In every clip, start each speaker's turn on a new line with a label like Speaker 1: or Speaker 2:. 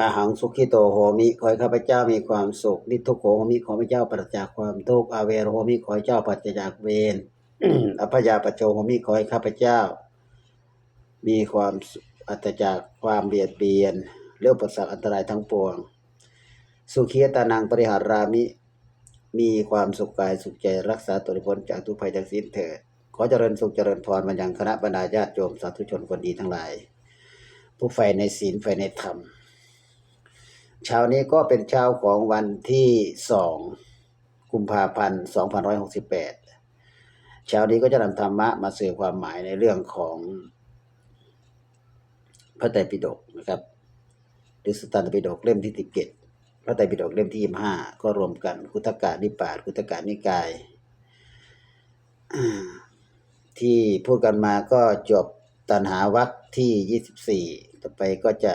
Speaker 1: อาหังสุขิโตโหมิขอให้ข้าพเจ้ามีความสุขนิทุกโขโหมิขอพระเจ้าปราศจากความทุกข์อาเวโรโหมิขอให้เจ้าปราศจากเวรอภยาปโจโหมิขอให้ข้าพเจ้า มีความสุขอัตจากความเบียดเบียนเรื่องประสรรคอันตรายทั้งปวง สุขียตานังปริหารามิ มีความสุขกายสุขใจรักษาตัวพ้นจากทุกภัยจากสิ้นเถิดขอเจริญสุขเจริญพรมายังคณะบรรดาญาติโยมสาธุชนคนดีทั้งหลาย ผู้ใฝ่ในศีลใฝ่ในธรรม เช้านี้ก็เป็นเช้าของวันที่สองกุมภาพันธ์สองพันร้อยหกสิบแปดเช้านี้ก็จะนำธรรมะมาสื่อความหมายในเรื่องของพระไตรปิฎกนะครับหรือสตันตปิฎกเล่มที่สิบเจ็ดพระไตรปิฎกเล่มที่ยี่ห้าก็รวมกันคุตกะนิปาตคุตกะนิกาย ที่พูดกันมาก็จบตัณหาวัคที่ยี่สิบสี่ต่อไปก็จะ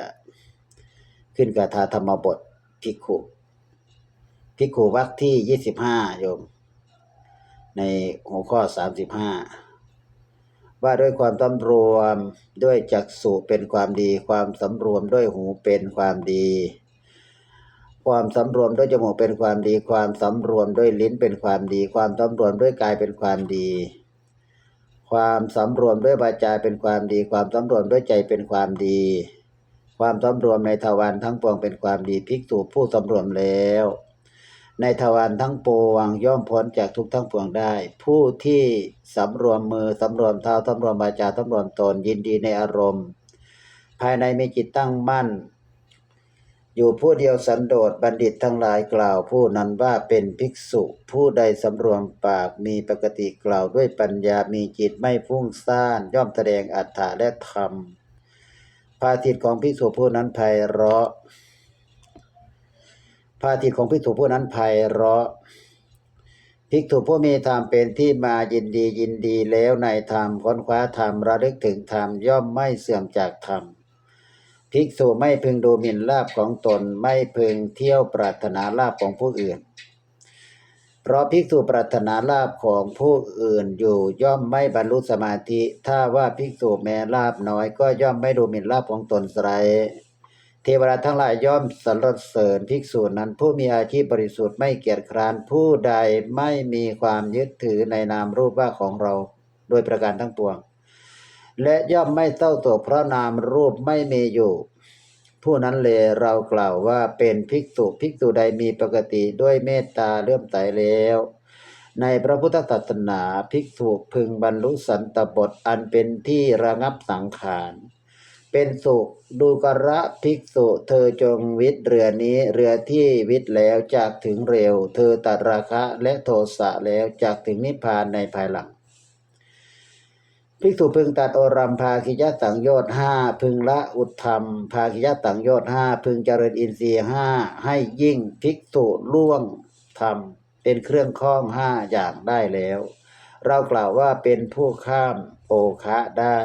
Speaker 1: ขึ้นกาถาธรรมบทพิกขุพิกขุวัคที่ยี่สิบห้าโยม ในหัวข้อสามสิบห้าว่าด้วยความสำรวมด้วยจักษุเป็นความดี ความสำรวมด้วยหูเป็นความดี ความสำรวมด้วยจมูกเป็นความดี ความสำรวมด้วยลิ้นเป็นความดี ความสำรวมด้วยกายเป็นความดี ความสำรวมด้วยวาจาเป็นความดี ความสำรวมด้วยใจเป็นความดี ความสำรวมในทวารทั้งปวงเป็นความดีภิกษุผู้สำรวมแล้ว ในทวารทั้งปวงย่อมพ้นจากทุกทั้งปวงได้ ผู้ที่สำรวมมือสำรวมเท้าสำรวมวาจาสำรวมตนยินดีในอารมณ์ ภายในมีจิตตั้งมั่น อยู่ผู้เดียวสันโดษบัณฑิตทั้งหลายกล่าว ผู้นั้นว่าเป็นภิกษุผู้ใดสำรวมปากมีปกติกล่าวด้วยปัญญามีจิตไม่ฟุ้งซ่านย่อมแสดงอัตถะและธรรมาทิตของภิกษุผู้นั้นไพเราะพระอาทิตของภิกษุผู้นั้นไพเราะภิกษุผู้มีธรรมเป็นที่มายินดียินดีแล้วในธรรมค้นคว้าธรรมระลึกถึงธรรมย่อมไม่เสื่อมจากธรรมภิกษุไม่พึงดูหมิ่นลาภของตนไม่พึงเที่ยวปรารถนาลาภของผู้อื่น เพราะภิกษุปรารถนาลาภของผู้อื่นอยู่ย่อมไม่บรรลุสมาธิ ถ้าว่าภิกษุแม้ลาภน้อย ก็ย่อมไม่ดูหมิ่นลาภของตนไสรเทวดาทั้งหลายย่อมสรรเสริญภิกษุนั้น ผู้มีอาชีพบริสุทธิ์ไม่เกียจคร้านผู้ใดไม่มีความยึดถือในนามรูปว่าของเรา โดยประการทั้งปวง และย่อมไม่เศร้าโศกเพราะนามรูปไม่มีอยู่ ผู้นั้นเลเรากล่าวว่าเป็นภิกษุภิกษุใดมีปกติด้วยเมตตาเลื่อมใสแล้ว ในพระพุทธศาสนาภิกษุพึงบรรลุสันตบทอันเป็นที่ระงับสังขารเป็นสุขดูกระภิกษุ เธอจงวิทย์เรือนี้เรือที่วิทย์แล้วจากถึงเร็ว เธอตัดราคะและโทสะแล้วจากถึงนิพพานในภายหลัง ภิกษุพึงตัดโอรัมภาคิยสังโยชน์ห้าพึงละอุทธรรม ภาคิยสังโยชน์ห้าพึงเจริญอินทรีย์ห้าให้ยิ่งภิกษุล่วงธรรม เป็นเครื่องข้องห้าอย่างได้แล้ว เรากล่าวว่าเป็นผู้ข้ามโอคะได้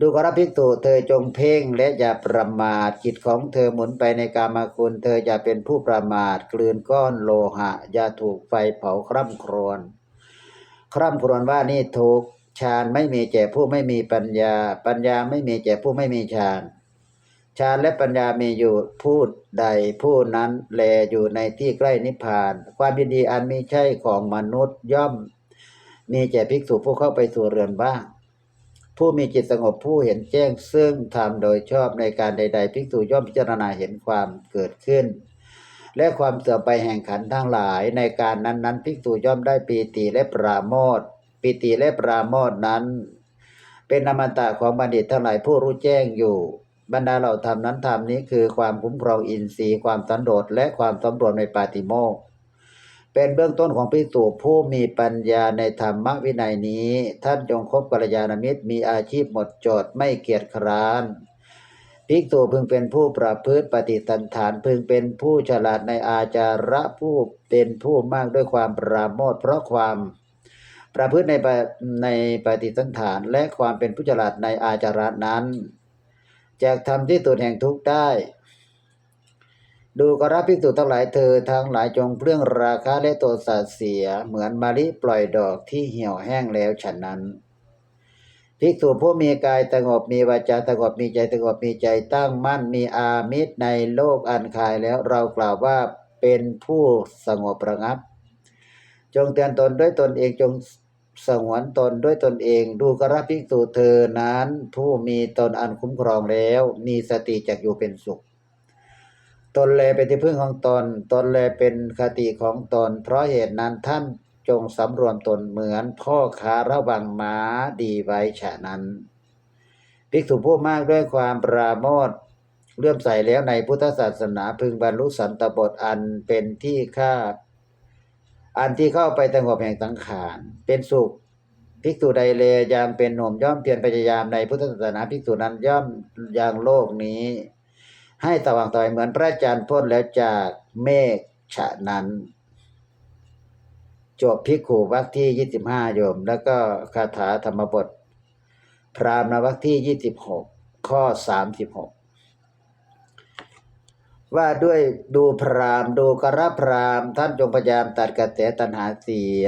Speaker 1: ดูกรภิกษุเธอจงเพ่งและอย่าประมาทจิตของเธอหมุนไปในกามคุณ เธออย่าเป็นผู้ประมาทกลืนก้อนโลหะ อย่าถูกไฟเผาคร่ำครวญ คร่ำครวญว่านี่ถูกฌานไม่มีแก่ผู้ไม่มีปัญญา ปัญญาไม่มีแก่ผู้ไม่มีฌานฌานและปัญญามีอยู่ผู้ใดผู้นั้นแลอยู่ในที่ใกล้นิพพาน ความยินดีอันไม่ใช่ของมนุษย์ย่อม มีแก่ภิกษุผู้เข้าไปสู่เรือนบ้าง ผู้มีจิตสงบผู้เห็นแจ้งซึ่งทำโดยชอบในการใด ๆ ภิกษุย่อมพิจารณาเห็นความเกิดขึ้น และความเสื่อมไปแห่งขันทั้งหลาย ในการนั้นๆภิกษุย่อมได้ปีติและปราโมทปีติและปราโมทนั้น เป็นอมตะของบัณฑิตทั้งหลายผู้รู้แจ้งอยู่ บรรดาเหล่าธรรมนั้นธรรมนี้คือความคุ้มครองอินทรีย์ความสันโดษและความสำรวมในปาติโมกเป็นเบื้องต้นของภิกษุผู้มีปัญญาในธรรมวินัยนี้ ท่านจงคบกัลยาณมิตรมีอาชีพหมดจดไม่เกียจคร้าน ภิกษุพึงเป็นผู้ประพฤติปฏิสันฐาน พึงเป็นผู้ฉลาดในอาจาระผู้เป็นผู้มากด้วยความปราโมทเพราะความประพฤติในปะในปฏิสันฐาน และความเป็นผู้ฉลาดในอาจาระนั้นจากทำที่ตุดแห่งทุกข์ได้ ดูกราภิกษุทั้งหลายเธอทั้งหลายจงเปลื้องราคะและโทสะเสียเหมือนมะลิปล่อยดอกที่เหี่ยวแห้งแล้วฉันนั้น ภิกษุผู้มีกายสงบมีวาจาสงบมีใจสงบมีใจตั้งมั่นมีอามิตรในโลกอันคายแล้วเรากล่าวว่าเป็นผู้สงบระงับ จงเตือนตนด้วยตนเองจงสงวนตนด้วยตนเอง ดูกระภิกษุเธอนั้น ผู้มีตนอันคุ้มครองแล้ว มีสติจักอยู่เป็นสุข ตนแลเป็นที่พึ่งของตน ตนแลเป็นคติของตน เพราะเหตุนั้นท่าน จงสำรวมตนเหมือนพ่อค้าระวังม้าดีไว้ฉะนั้นภิกษุผู้มากด้วยความปราโมทเลื่อมใสแล้วในพุทธศาสนาพึงบรรลุสันตบทอันเป็นที่คาอันที่เข้าไปสงบแห่งสังขารเป็นสุขภิกษุใดเลยังเป็นหนุ่มย่อมเพียรพยายามในพุทธศาสนาภิกษุนั้นย่อมยังโลกนี้ ให้สว่างต่อยเหมือนพระจันทร์พ้นแล้วจากเมฆฉะนั้น จบพิกขูวรรคที่ยี่สิบห้าโยม แล้วก็คาถาธรรมบท พรามณวรรคที่ยี่สิบหกข้อสามสิบหกว่าด้วยดูพรามดูกระพรามท่านจงพยายามตัดกระแสตัณหาเสีย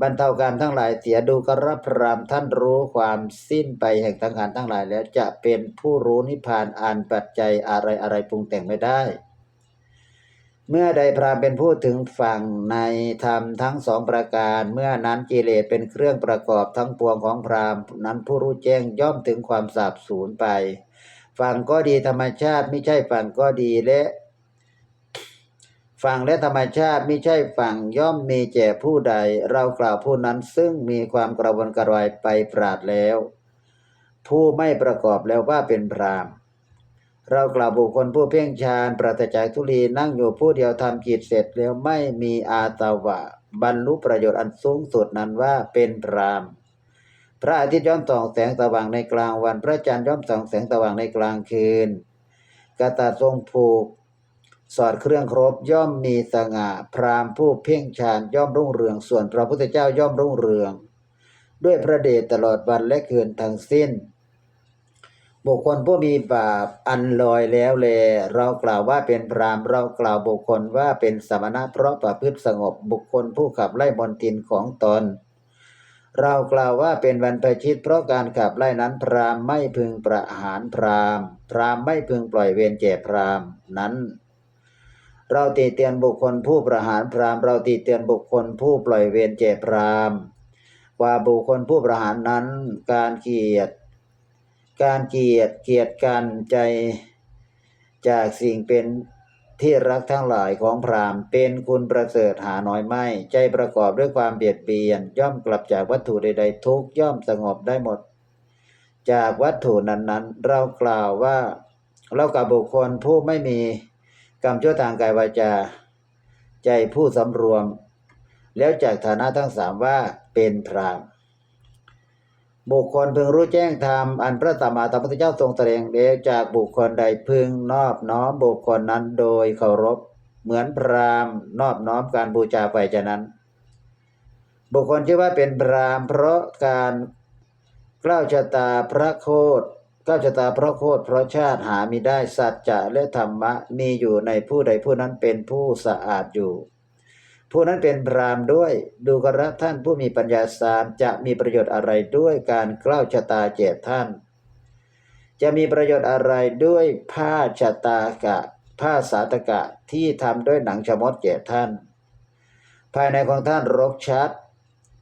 Speaker 1: บรรเทาการทั้งหลายเสียดูกระพรามท่านรู้ความสิ้นไปแห่งสังขารทั้งหลายแล้วจะเป็นผู้รู้นิพพานอ่านปัจจัยอะไรอะไรปรุงแต่งไม่ได้ เมื่อใดพรามเป็นผู้ถึงฝั่งในธรรมทั้งสองประการ เมื่อนั้นกิเลสเป็นเครื่องประกอบทั้งปวงของพรามนั้นผู้รู้แจ้งย่อมถึงความสาบสูญไป ฝั่งก็ดีธรรมชาติไม่ใช่ฝั่งก็ดีและฝั่งและธรรมชาติไม่ใช่ฝั่งย่อมมีแก่ผู้ใด เรากล่าวผู้นั้นซึ่งมีความกระวนกระวายไปปราดแล้ว ผู้ไม่ประกอบแล้วว่าเป็นพรามณ์ เรากล่าวบุคคลผู้เพ่งฌานปราศจากทุลีนั่งอยู่ผู้เดียวทำกิจเสร็จแล้วไม่มีอาตาวะ บรรลุประโยชน์อันสูงสุดนั้นว่าเป็นพรามพระอาทิตย์ย่อมส่องแสงสว่างในกลางวัน พระจันทร์ย่อมส่องแสงสว่างในกลางคืนกตาทรงผูก สอดเครื่องครบย่อมมีสง่า พรามผู้เพ่งฌานย่อมรุ่งเรือง ส่วนพระพุทธเจ้าย่อมรุ่งเรือง ด้วยพระเดชตลอดวันและคืนทั้งสิ้น บุคคลผู้มีบาปอันลอยแล้วแล เรากล่าวว่าเป็นพรามเรากล่าวบุคคลว่าเป็นสมณะเพราะประพฤติสงบบุคคลผู้ขับไล่มนทินของตน เรากล่าวว่าเป็นวันประชิตเพราะการขับไล่นั้นพรามไม่พึงประหารพรามพรามไม่พึงปล่อยเวรแก่พรามนั้น เราตีเตียนบุคคลผู้ประหารพรามเราตีเตียนบุคคลผู้ปล่อยเวรแก่พรามว่าบุคคลผู้ประหารนั้นการเกียด การเกลียดเกลียดกันใจจากสิ่งเป็นที่รักทั้งหลายของพราหมณ์เป็นคุณประเสริฐหาน้อยไม่ ใจประกอบด้วยความเบียดเบียน ย่อมกลับจากวัตถุใดๆทุกย่อมสงบได้หมด จากวัตถุนั้นๆ เรากล่าวว่าเรากับบุคคลผู้ไม่มีกรรมชั่วทางกายวาจา ใจผู้สำรวม แล้วจากฐานะทั้งสามว่าเป็นพรามณ์ บุคคลพึงรู้แจ้งธรรมอันพระสัมมาสัมพุทธเจ้าทรงแสดงแล้วจากบุคคลใดพึงนอบน้อมบุคคลนั้นโดยเคารพ เหมือนพราหมณ์นอบน้อมการบูชาไปฉะนั้น บุคคลชื่อว่าเป็นพราหมณ์เพราะการกล้าวชะตาพระโคดกล้าวชะตาพระโคดเพราะชาติหามิได้สัจจะและธรรมะมีอยู่ในผู้ใดผู้นั้นเป็นผู้สะอาดอยู่ ผู้นั้นเป็นพรามด้วย ดูกระท่านผู้มีปัญญาสามจะมีประโยชน์อะไรด้วยการกล้าวชะตาแจกท่าน จะมีประโยชน์อะไรด้วยผ้าชะตากะ ผ้าสาตกะที่ทำด้วยหนังชะมดแจกท่าน ภายในของท่านรกชัด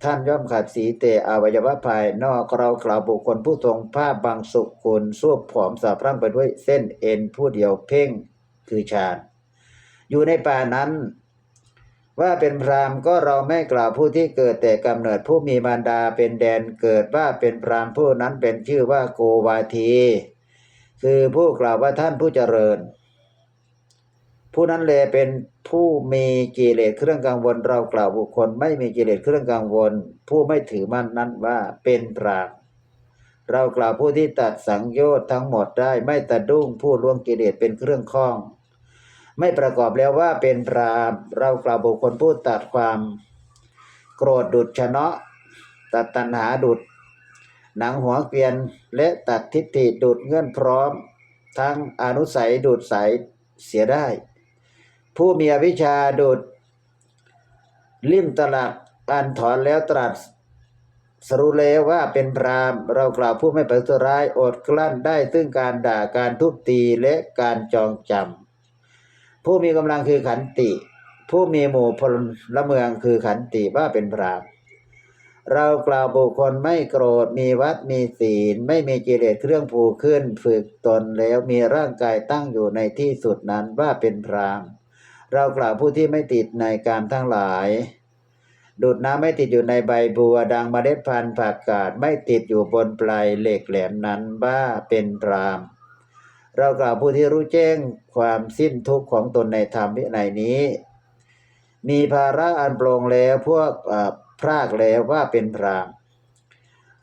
Speaker 1: ท่านย่อมขาดสีเตอวัยวะภายนอกเรากล่าวบุคคลผู้ทรงผ้าบางสุกุลสู้ผอมสาพรั่งไปด้วยเส้นเอ็นผู้เดียวเพ่งคือฌานอยู่ในป่านั้น ว่าเป็นพราหมณ์ก็เราไม่กล่าวผู้ที่เกิดแต่กำเนิดผู้มีมารดาเป็นแดนเกิดว่าเป็นพราหมณ์ผู้นั้นเป็นชื่อว่าโกวาที คือผู้กล่าวว่าท่านผู้เจริญ ผู้นั้นแลเป็นผู้มีกิเลสเครื่องกังวลเรากล่าวบุคคล ไม่มีกิเลสเครื่องกังวล ผู้ไม่ถือมั่นนั้นว่าเป็นพราหมณ์เรากล่าวผู้ที่ตัดสังโยชน์ทั้งหมดได้ไม่ตะดุ้งผู้ล่วงกิเลสเป็นเครื่องข้อง ไม่ประกอบแล้วว่าเป็นพรามเรากล่าวบุคคลผู้ตัดความโกรธดุดชนะตัดตัณหาดุด หนังหัวเกวียนและตัดทิฏฐิดุดเงื่อนพร้อม ทั้งอนุสัยดุดใสยเสียได้ ผู้มีอวิชชาดุด ลิ่มตลักอันถอนแล้วตรัสสรุปแล้วว่าเป็นพรามเรากล่าวผู้ไม่ประทุร้ายอดกลั้นได้ซึ่งการด่าการทุบตีและการจองจำ ผู้มีกำลังคือขันติ ผู้มีหมู่พลละเมืองคือขันติว่าเป็นพรามเรากล่าวบุคคลไม่โกรธมีวัดมีศีล ไม่มีกิเลสเครื่องผูกขึ้น ฝึกตนแล้วมีร่างกายตั้งอยู่ในที่สุดนั้นว่าเป็นพรามเรากล่าวผู้ที่ไม่ติดในการทั้งหลาย ดูดน้ำไม่ติดอยู่ในใบบัวดังเมล็ดพันธุ์ผักกาดไม่ติดอยู่บนปลายเหล็กแหลมนั้นว่าเป็นพราม เรากล่าวผู้ที่รู้แจ้งความสิ้นทุกข์ของตนในธรรมวินัยนี้ มีภาระอันโปร่งแล้วพวกพรากแล้วว่าเป็นพราม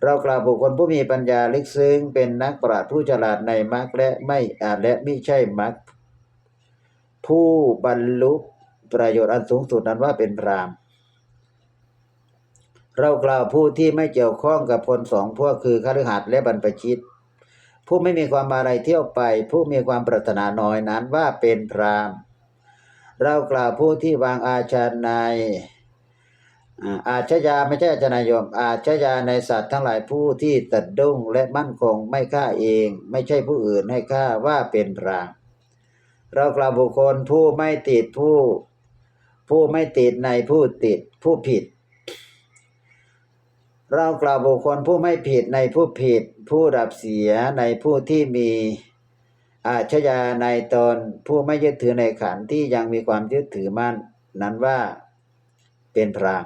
Speaker 1: เรากล่าวบุคคลผู้มีปัญญาลึกซึ้งเป็นนักปราชญ์ผู้ฉลาดในมรรคและไม่อาจและไม่ใช่มรรคผู้บรรลุประโยชน์อันสูงสุดนั้นว่าเป็นพรามเรากล่าวผู้ที่ไม่เกี่ยวข้องกับคนสองพวกคือคฤหัสถ์และบรรพชิต ผู้ไม่มีความอะไรเที่ยวไป ผู้มีความปรารถนาน้อยนั้นว่าเป็นพรามเรากล่าวผู้ที่วางอาชาในอาอาชญาไม่ใช่อาชนายม อาชญาในสัตว์ทั้งหลายผู้ที่ตัดดุ้งและมั่นคงไม่ฆ่าเอง ไม่ใช่ผู้อื่นให้ฆ่าว่าเป็นพรามเรากล่าวบุคคลผู้ไม่ติดผู้ ผู้ไม่ติดในผู้ติดผู้ผิด เรากล่าวบุคคลผู้ไม่ผิดในผู้ผิด ผู้ดับเสียในผู้ที่มีอาชญาในตนผู้ไม่ยึดถือในขันที่ยังมีความยึดถือมั่น นั้นว่าเป็นพราม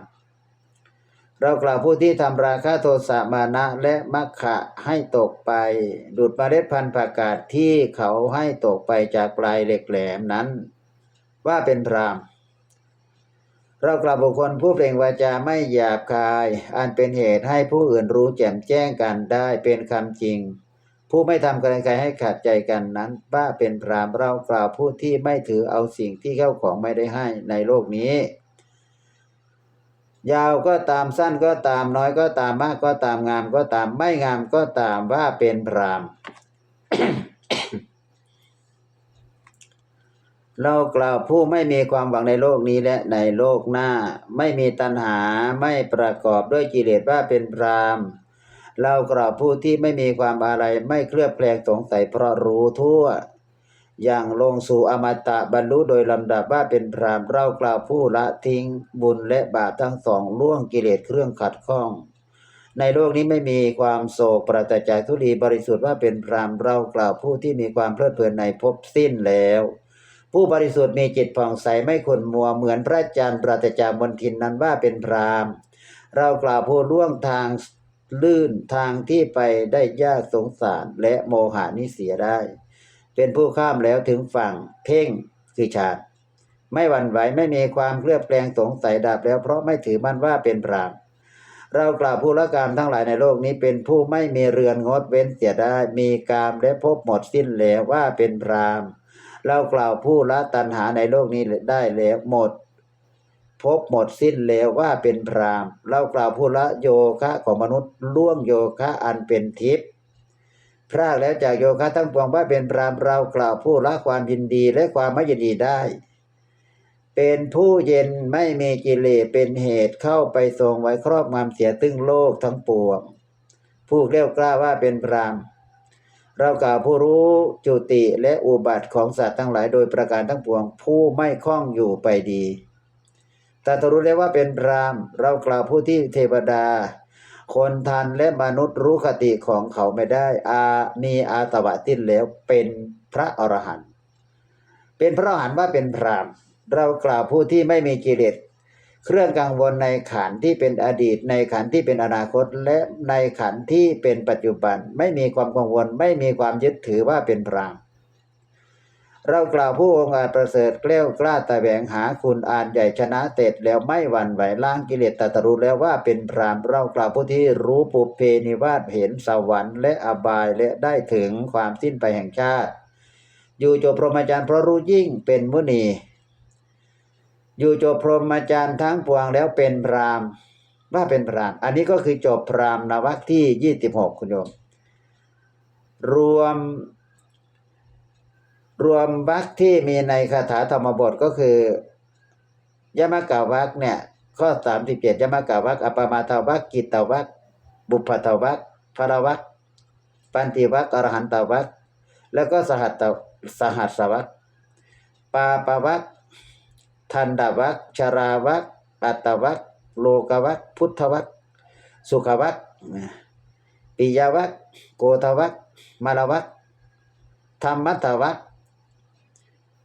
Speaker 1: เรากล่าวผู้ที่ทำราคะโทสะมานะและมัคคะให้ตกไปดูดมเมล็ดพันธุ์ประกาศที่เขาให้ตกไปจากปลายเหล็กแหลมนั้น ว่าเป็นพราม เรากล่าวบุคคลผู้เปล่งวาจาไม่หยาบคาย อันเป็นเหตุให้ผู้อื่นรู้แจ่มแจ้งกันได้เป็นคำจริง ผู้ไม่ทำกันใครให้ขัดใจกันนั้นว่าเป็นพรามเรากล่าวผู้ที่ไม่ถือเอาสิ่งที่เข้าของไม่ได้ให้ในโลกนี้ ยาวก็ตามสั้นก็ตามน้อยก็ตามมากก็ตามงามก็ตามไม่งามก็ตามว่าเป็นพราม เรากล่าวผู้ไม่มีความหวังในโลกนี้และในโลกหน้า ไม่มีตัณหาไม่ประกอบด้วยกิเลสว่าเป็นพรามเรากล่าวผู้ที่ไม่มีความอะไรไม่เคลือบแคลงสงสัยเพราะรู้ทั่ว อย่างลงสู่อมตะบรรลุโดยลำดับว่าเป็นพรามเรากล่าวผู้ละทิ้งบุญและบาปทั้งสองล่วงกิเลสเครื่องขัดข้อง ในโลกนี้ไม่มีความโศกปราศจากทุลีบริสุทธิ์ว่าเป็นพรามเรากล่าวผู้ที่มีความเพลิดเพลินในภพสิ้นแล้ว ผู้บริสุทธิ์มีจิตผ่องใสไม่ขุ่นมัวเหมือนพระจันทร์ปราศจากมนทินนั้นว่าเป็นพรามเรากล่าวผู้ล่วงทางลื่นทางที่ไปได้ยากสงสารและโมหานิเสียได้ เป็นผู้ข้ามแล้วถึงฝั่งเพ่งคือฌานไม่หวั่นไหวไม่มีความเคลือบแคลงสงสัยดับแล้วเพราะไม่ถือมั่นว่าเป็นพรามเรากล่าวผู้ละกามทั้งหลายในโลกนี้เป็นผู้ไม่มีเรือนงดเว้นเสียได้ มีกามและพบหมดสิ้นแล้วว่าเป็นพราม เรากล่าวผู้ละตัณหาในโลกนี้ได้แล้วหมดพบหมดสิ้นแล้วว่าเป็นพรามเรากล่าวผู้ละโยคะของมนุษย์ล่วงโยคะอันเป็นทิพย์พรากแล้วจากโยคะทั้งปวงว่าเป็นพรามเรากล่าวผู้ละความยินดีและความไม่ยินดีได้ เป็นผู้เย็นไม่มีกิเลสเป็นเหตุเข้าไปทรงไว้ครอบงำเสียตึ้งโลกทั้งปวง ผู้เกลี้ยวกล้าว่าเป็นพราม เรากล่าวผู้รู้จุติและอุบัติของสัตว์ทั้งหลายโดยประการทั้งปวง ผู้ไม่คล้องอยู่ไปดีตรัสรู้แล้วว่าเป็นพรามเรากล่าวผู้ที่เทวดา คนทันและมนุษย์รู้คติของเขาไม่ได้ อามีอาตวะสิ้นแล้วเป็นพระอรหันต์เป็นพระอรหันต์ว่าเป็นพรามเรากล่าวผู้ที่ไม่มีกิเลส เครื่องกังวลในขันที่เป็นอดีต ในขันที่เป็นอนาคต และในขันที่เป็นปัจจุบัน ไม่มีความกังวล ไม่มีความยึดถือว่าเป็นพรามเรากล่าวผู้องค์อาจประเสริฐเกลี้ยวกล้าแต่แหวงหาคุณอ่านใหญ่ชนะเตดแล้วไม่หวั่นไหวล้างกิเลสตรัสรู้แล้วว่าเป็นพรามเรากล่าวผู้ที่รู้ปุเพนิวาสเห็นสวรรค์และอบายและได้ถึงความสิ้นไปแห่งชาติ อยู่จบพรหมจรรย์เพราะรู้ยิ่งเป็นมุนี อยู่จบพรหมจรรย์ทั้งปวงแล้วเป็นพรามว่าเป็นพรามอันนี้ก็คือจบพรามนวรรคที่ยี่สิบหกคุณโยม รวม รวมวรรคที่มีในคาถาธรรมบทก็คือยมกะวรรคเนี่ย ข้อสามสิบเจ็ดยมกะวรรคอปมาทวรรคกิตตวรรคบุพพทวักพรวักปันติวักอรหันตวักแล้วก็สหัตสหัสวักปาปวัก ทันดาวักชราวักอัตตวักโลกวักพุทธวักสุขวักปิยวักโกทวักมารวักธรรมัตวัก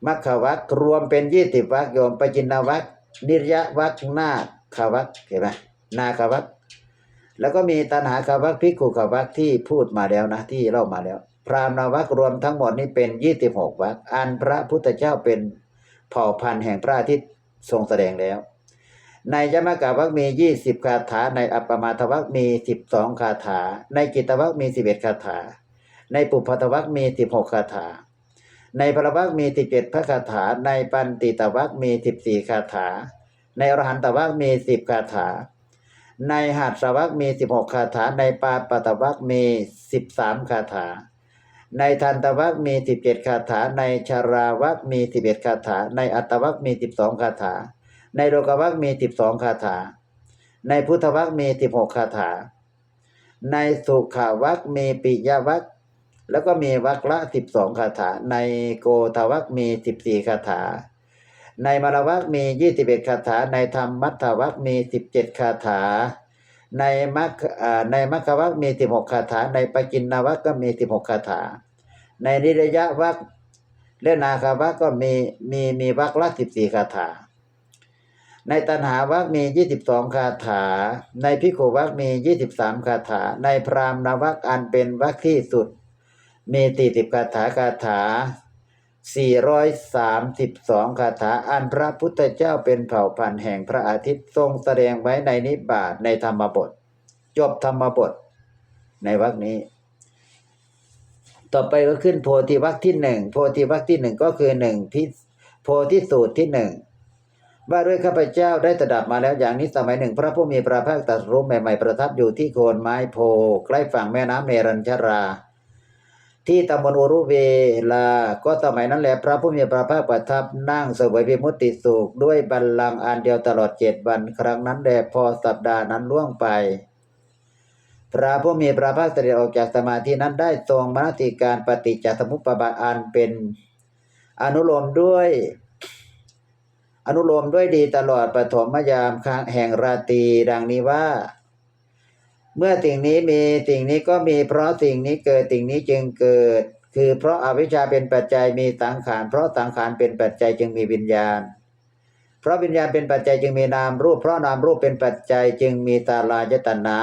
Speaker 1: มัคควักรวมเป็นยี่สิบวักโยมปจินนวักนิรยวักนาควักเห็นไหมนาควักแล้วก็มีตัณหาควักพิกขุขวักที่พูดมาแล้วนะที่เล่ามาแล้ว พรามณวักรวมทั้งหมดนี้เป็นยี่สิบหกวักอันพระพุทธเจ้าเป็น เผ่าพันธุ์แห่งพระอาทิตย์ทรงแสดงแล้ว ในยมกาวักมียี่สิบคาถา ในอัปปมาทวักมีสิบสองคาถา ในกิตวักมีสิบเอ็ดคาถา ในปุพพทวักมีสิบหกคาถา ในพระวักมีสิบเจ็ดพระคาถา ในปันติตวักมีสิบสี่คาถา ในอรหันตวักมีสิบคาถา ในหัสวักมีสิบหกคาถา ในปาปตวักมีสิบสามคาถา ในทันตวักมีสิบเจ็ดคาถา ในชาราวักมีสิบเอ็ดคาถา ในอัตวักมีสิบสองคาถา ในโลกวักมีสิบสองคาถา ในพุทธวักมีสิบหกคาถา ในสุขาวักมีปิยวักแล้วก็มีวักละสิบสองคาถา ในโกทวักมีสิบสี่คาถา ในมรวักมียี่สิบเอ็ดคาถา ในธรรมมัทธวักมีสิบเจ็ดคาถา ในมัคในมัคควักมีสิบหกคาถา ในปกินนวักก็มีสิบหกคาถา ในนิรยะวักและนาควักก็มีมีมีวักละสิบสี่คาถา ในตัณหาวักมียี่สิบสองคาถา ในพิโขวักมียี่สิบสามคาถา ในพรามนวักอันเป็นวักที่สุด มีตีสิบคาถาคาถา 432 คาถาอันพระพุทธเจ้าเป็นเผ่าพันธุ์แห่งพระอาทิตย์ทรงแสดงไว้ในนิบาตในธรรมบท จบธรรมบท ในวรรคนี้ ต่อไปก็ขึ้นโพธิวรรคที่หนึ่งโพธิวรรคที่หนึ่งก็คือหนึ่งพิโพธิสูตรที่หนึ่งว่าด้วยข้าพเจ้าได้ตระดับมาแล้วอย่างนี้สมัยหนึ่ง พระผู้มีพระภาคตรัสรู้ใหม่ๆประทับอยู่ที่โคนไม้โพ ใกล้ฝั่งแม่น้ำเมรัญชรา ที่ตำบลอุรุเวลา ก็สมัยนั้นแหละพระผู้มีพระภาคประทับนั่งเสวยวิมุตติสุข ด้วยบัลลังก์อันเดียวตลอดเจ็ดวัน ครั้งนั้นแหละพอสัปดาห์นั้นล่วงไป พระผู้มีพระภาคเสด็จออกจากสมาธินั้นได้ทรงมนติการปฏิจจสมุปบาทอันเป็น อนุโลมด้วย อนุโลมด้วยดีตลอดปฐมยามแห่งราตรีดังนี้ว่า เมื่อสิ่งนี้มีสิ่งนี้ก็มีเพราะสิ่งนี้เกิดสิ่งนี้จึงเกิด คือเพราะอาวิชชาเป็นปัจจัยมีสังขารเพราะสังขารเป็นปัจจัยจึงมีวิญญาณ เพราะวิญญาณเป็นปัจจัยจึงมีนามรูป เพราะนามรูปเป็นปัจจัยจึงมีตาลายตนะ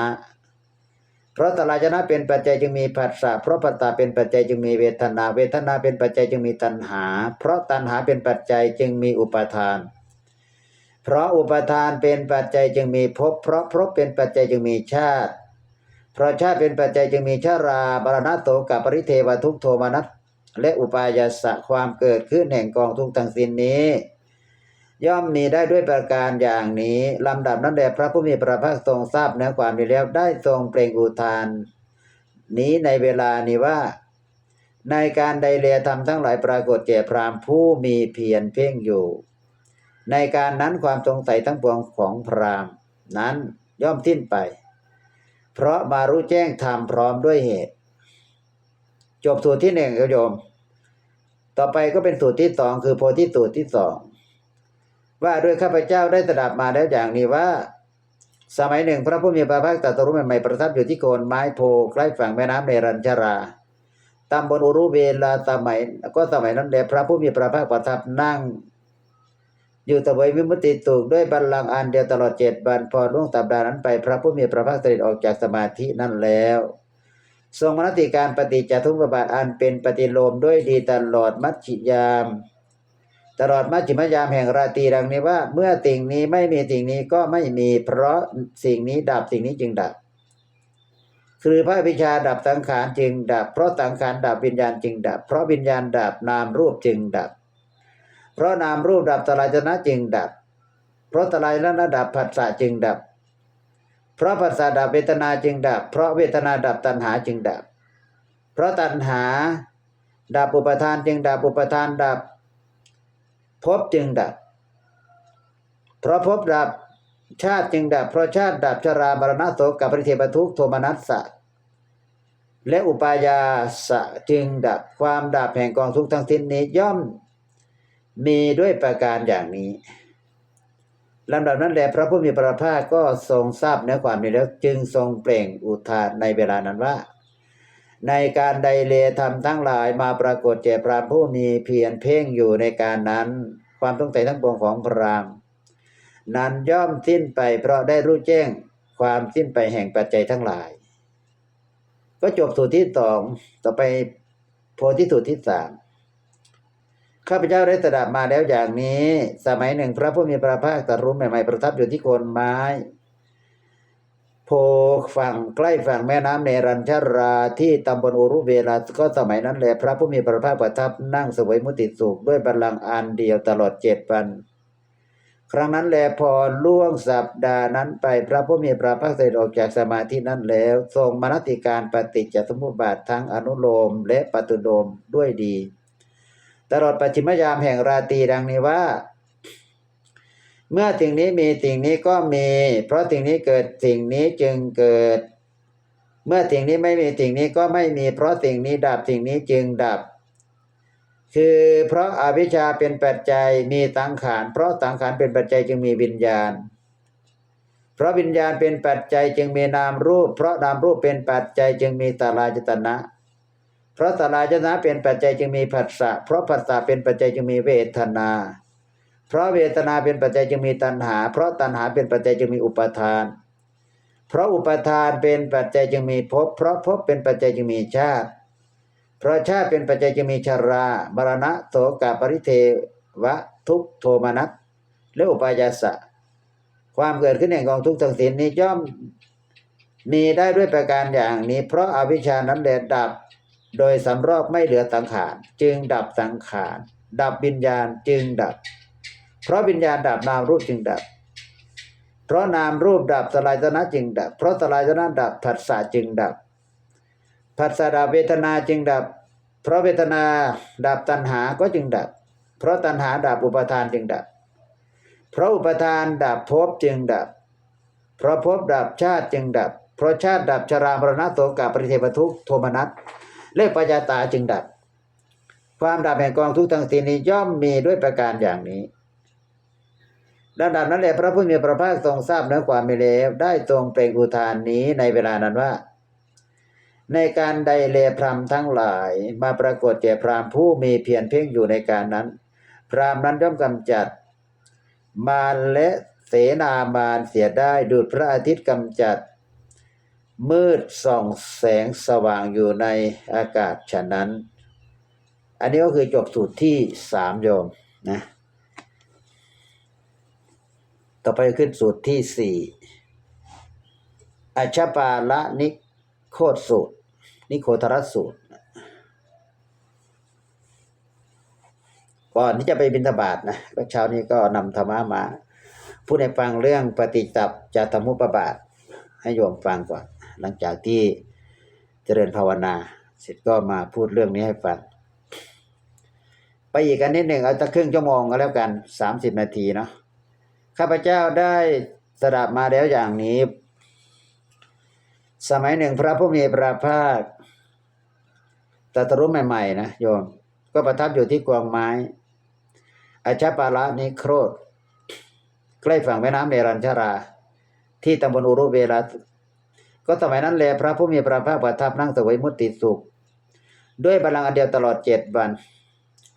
Speaker 1: เพราะตาลายตนะเป็นปัจจัยจึงมีผัสสะเพราะปัตตาเป็นปัจจัยจึงมีเวทนา เวทนาเป็นปัจจัยจึงมีตัณหา เพราะตัณหาเป็นปัจจัยจึงมีอุปาทาน เพราะอุปาทานเป็นปัจจัยจึงมีภพเพราะภพเป็นปัจจัยจึงมีชาติ เพราะชาติเป็นปัจจัยจึงมีชาราบารณะโตกับปริเทวทุกโทมนัสและอุปายาสะความเกิดขึ้นแห่งกองทุกทั้งสิ้นนี้ ย่อมมีได้ด้วยประการอย่างนี้ลำดับนั้นแด่พระผู้มีพระภาคทรงทราบเนื้อความนี้แล้วได้ทรงเปล่งอุทาน นี้ในเวลานี้ว่า ในการใดเลียธรรมทั้งหลายปรากฏแก่พราหมณ์ผู้มีเพียรเพ่งอยู่ ในการนั้นความสงสัยทั้งปวงของพราหมณ์นั้นย่อมสิ้นไป เพราะมารู้แจ้งธรรมพร้อมด้วยเหตุ จบสูตรที่หนึ่งครับโยม ต่อไปก็เป็นสูตรที่สองคือโพธิสูตรที่สองว่าด้วยข้าพเจ้าได้ตระดับมาแล้วอย่างนี้ว่า สมัยหนึ่ง พระผู้มีพระภาคตรัสรู้ใหม่ๆประทับอยู่ที่โคนไม้โพใกล้ฝั่งแม่น้ำเนรัญชราตำบลอุรุเวลาสมัยก็สมัยนั้นแหละพระผู้มีพระภาคประทับนั่ง อยู่ตะเวยวิมุตติสุขด้วยบัลลังก์อันเดียวตลอดเจ็ดวันพอล่วงสัปดานั้นไป พระผู้มีพระภาคเสด็จออกจากสมาธินั่นแล้ว ทรงมนติการปฏิจจทุกบาทอันเป็นปฏิโลมด้วยดีตลอดมัชชิยาม ตลอดมัชชิมยามแห่งราตรีดังนี้ว่า เมื่อสิ่งนี้ไม่มีสิ่งนี้ก็ไม่มี เพราะสิ่งนี้ดับสิ่งนี้จึงดับ คือพระวิชาดับสังขารจึงดับ เพราะสังขารดับวิญญาณจึงดับ เพราะวิญญาณดับนามรูปจึงดับ เพราะนามรูปดับตลายชนะจึงดับ เพราะตลายชนะดับผัสสะจึงดับ เพราะผัสสะดับเวทนาจึงดับ เพราะเวทนาดับตัณหาจึงดับ เพราะตัณหาดับอุปทานจึงดับอุปทานดับภพจึงดับ เพราะภพดับชาติจึงดับ เพราะชาติดับชรามรณะโสกับปริเทวทุกโทมนัสสะและอุปายาสะจึงดับความดับแห่งกองทุกข์ทั้งสิ้นนี้ย่อม มีด้วยประการอย่างนี้ลำดับนั้นแหละพระผู้มีพระภาคก็ทรงทราบเนื้อความนี้แล้วจึงทรงเปล่งอุทานในเวลานั้นว่า ในการใดเลธรรมทั้งหลายมาปรากฏแก่พระผู้มีเพียรเพ่งอยู่ในการนั้น ความต้องใจทั้งปวงของพรามนั้นย่อมสิ้นไปเพราะได้รู้แจ้งความสิ้นไปแห่งปัจจัยทั้งหลาย ก็จบสูตรที่สองต่อไปโพธิสูตรที่สาม ข้าพเจ้าได้สดับมาแล้วอย่างนี้ สมัยหนึ่งพระผู้มีพระภาคตรัสรู้ใหม่ๆประทับอยู่ที่โคนไม้ โพฝั่งใกล้ฝั่งแม่น้ำเนรัญชราที่ตำบลอุรุเวลาก็สมัยนั้นแหละพระผู้มีพระภาคประทับนั่งสวยมุติสุขด้วยบัลลังก์อันเดียวตลอดเจ็ดวัน ครั้งนั้นแลพอล่วงสัปดาห์นั้นไปพระผู้มีพระภาคเสด็จออกจากสมาธินั้นแล้ว ทรงมนติการปฏิจจสมุปบาททั้งอนุโลมและปฏิโลมด้วยดี ตลอดปัจฉิมยามแห่งราตรีดังนี้ว่า เมื่อสิ่งนี้มีสิ่งนี้ก็มี เพราะสิ่งนี้เกิดสิ่งนี้จึงเกิด เมื่อสิ่งนี้ไม่มีสิ่งนี้ก็ไม่มี เพราะสิ่งนี้ดับสิ่งนี้จึงดับ คือเพราะอาวิชชาเป็นปัจจัยมีสังขาร เพราะสังขารเป็นปัจจัยจึงมีวิญญาณ เพราะวิญญาณเป็นปัจจัยจึงมีนามรูป เพราะนามรูปเป็นปัจจัยจึงมีตาลายตนะเราะตาลายนะเป็นปัจจัยจึงมีผัสสะเพราะผัสสะเป็นปัจจัยจึงมีเวทนา เพราะเวทนาเป็นปัจจัยจึงมีตัณหา เพราะตัณหาเป็นปัจจัยจึงมีอุปทาน เพราะอุปทานเป็นปัจจัยจึงมีภพเพราะภพเป็นปัจจัยจึงมีชาติ เพราะชาติเป็นปัจจัยจึงมีชรามรณะโสกาปริเทวะทุกโทมนัสและอุปายาสะ ความเกิดขึ้นแห่งกองทุกข์ทั้งสิ้นนี้ย่อมมีได้ด้วยประการอย่างนี้ เพราะอวิชชานั้นแหละดับ โดยสำรอกไม่เหลือสังขาร จึงดับสังขาร ดับวิญญาณจึงดับ เพราะวิญญาณดับนามรูปจึงดับ เพราะนามรูปดับสลายตนะจึงดับ เพราะสลายตนะดับผัสสะจึงดับผัสสะดับเวทนาจึงดับ เพราะเวทนาดับตัณหาก็จึงดับ เพราะตัณหาดับอุปทานจึงดับ เพราะอุปทานดับภพจึงดับ เพราะภพดับชาติจึงดับ เพราะชาติดับชรามรณะโสกาปริเทวทุกโทมนัส และปัญญาตาจึงดับ ความดับแห่งกองทุกข์ทั้งสิ้นนี้ย่อมมีด้วยประการอย่างนี้ดังนั้นแหละพระผู้มีพระภาคทรงทราบเนื้อความมีแล้วได้ทรงเปล่งอุทานนี้ในเวลานั้นว่า ในการใดเลพรามทั้งหลายมาปรากฏแก่พรามผู้มีเพียรเพ่งอยู่ในการนั้น พรามนั้นย่อมกำจัด มารและเสนามารเสียได้ดูดพระอาทิตย์กำจัด มืดส่องแสงสว่างอยู่ในอากาศฉะนั้น อันนี้ก็คือจบสูตรที่สามโยมนะ ต่อไปขึ้นสูตรที่สี่อัชปาละนิโคตสูตร นิโคทรสูตร ก่อนที่จะไปบิณฑบาตนะก็เช้านี้ก็นำธรรมะมา พูดให้ฟังเรื่องปฏิจับจจตมุปบาท ให้โยมฟังก่อน หลังจากที่เจริญภาวนาเสร็จก็มาพูดเรื่องนี้ให้ฟังไปอีกกันนิดหนึ่งเอาตะครึ่งชั่วโมงก็แล้วกันสามสิบนาทีเนาะข้าพเจ้าได้สดับมาแล้วอย่างนี้ สมัยหนึ่งพระผู้มีพระภาคตรัสรู้ใหม่ๆนะโยม ก็ประทับอยู่ที่กองไม้ อาชาปาละนิโครธใกล้ฝั่งแม่น้ำเนรัญชารา ที่ตำบลอุรุเวลา ก็สมัยนั้นแลพระผู้มีพระภาคประทับนั่งสวยมุติสุข ด้วยบัลลังอันเดียวตลอดเจ็ดวัน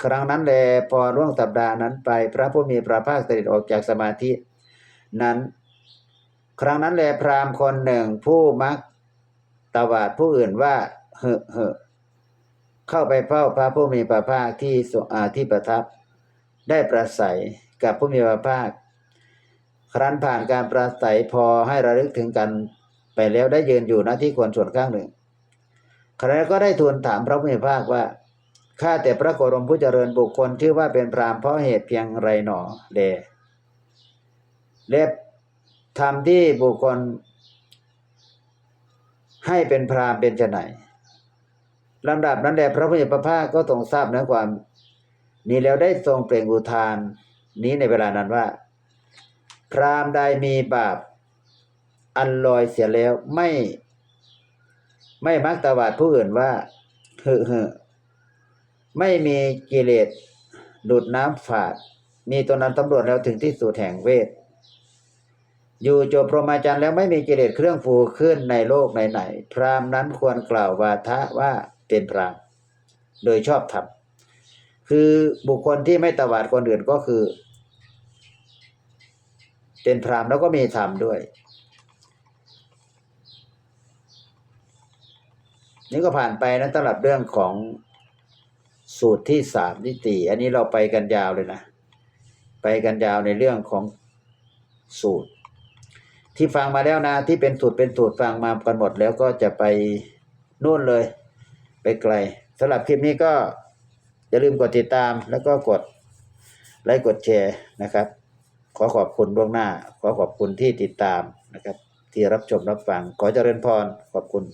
Speaker 1: ครั้งนั้นแลพอร่วงสัปดาห์นั้นไป พระผู้มีพระภาคเสด็จออกจากสมาธิ นั้น ครั้งนั้นแลพราหมณ์คนหนึ่งผู้มักตวาดผู้อื่นว่าเหอะเหอะเข้าไปเฝ้าพระผู้มีพระภาคที่ทรงอาที่ประทับ ได้ประสัยกับผู้มีพระภาค ครั้นผ่านการประสัยพอให้ระลึกถึงกัน ไปแล้วได้ยืนอยู่ณที่ควรส่วนข้างหนึ่งครั้นก็ได้ทูลถามพระผู้มีภาคว่าข้าแต่พระโคดมผู้เจริญบุคคลชื่อว่าเป็นพรามเพราะเหตุเพียงไรหนอเลเล็บทำที่บุคคล ให้เป็นพรามเป็นจะไหนลำดับนั้นแหละพระพุทธพระภาคก็ทรงทราบนื้อความ นี้แล้วได้ทรงเปล่งอุทาน นี้ในเวลานั้นว่า พรามใดมีบาป อันลอยเสียแล้วไม่ ไม่มักตวาดผู้อื่นว่าเฮ้อเฮ้อไม่มีกิเลสดูดน้ำฝาด มีตัวนั้นตำรวจแล้วถึงที่สุดแห่งเวท อยู่จบพรหมจรรย์แล้วไม่มีกิเลสเครื่องฟูขึ้นในโลกไหนๆพรามนั้นควรกล่าววาทะว่าเป็นพรามโดยชอบธรรมคือบุคคลที่ไม่ตวาดคนอื่นก็คือ เป็นพรามแล้วก็มีธรรมด้วย นี่ก็ผ่านไปนะสำหรับเรื่องของสูตรที่สามที่สี่อันนี้เราไปกันยาวเลยนะ ไปกันยาวในเรื่องของสูตร ที่ฟังมาแล้วนะที่เป็นสูตรเป็นสูตรฟังมากันหมดแล้วก็จะไปนู่นเลย ไปไกลสำหรับคลิปนี้ก็อย่าลืมกดติดตามแล้วก็กดไลค์กดแชร์นะครับ ขอขอบคุณล่วงหน้า ขอขอบคุณที่ติดตามนะครับ ที่รับชมรับฟังขอเจริญพรขอบคุณ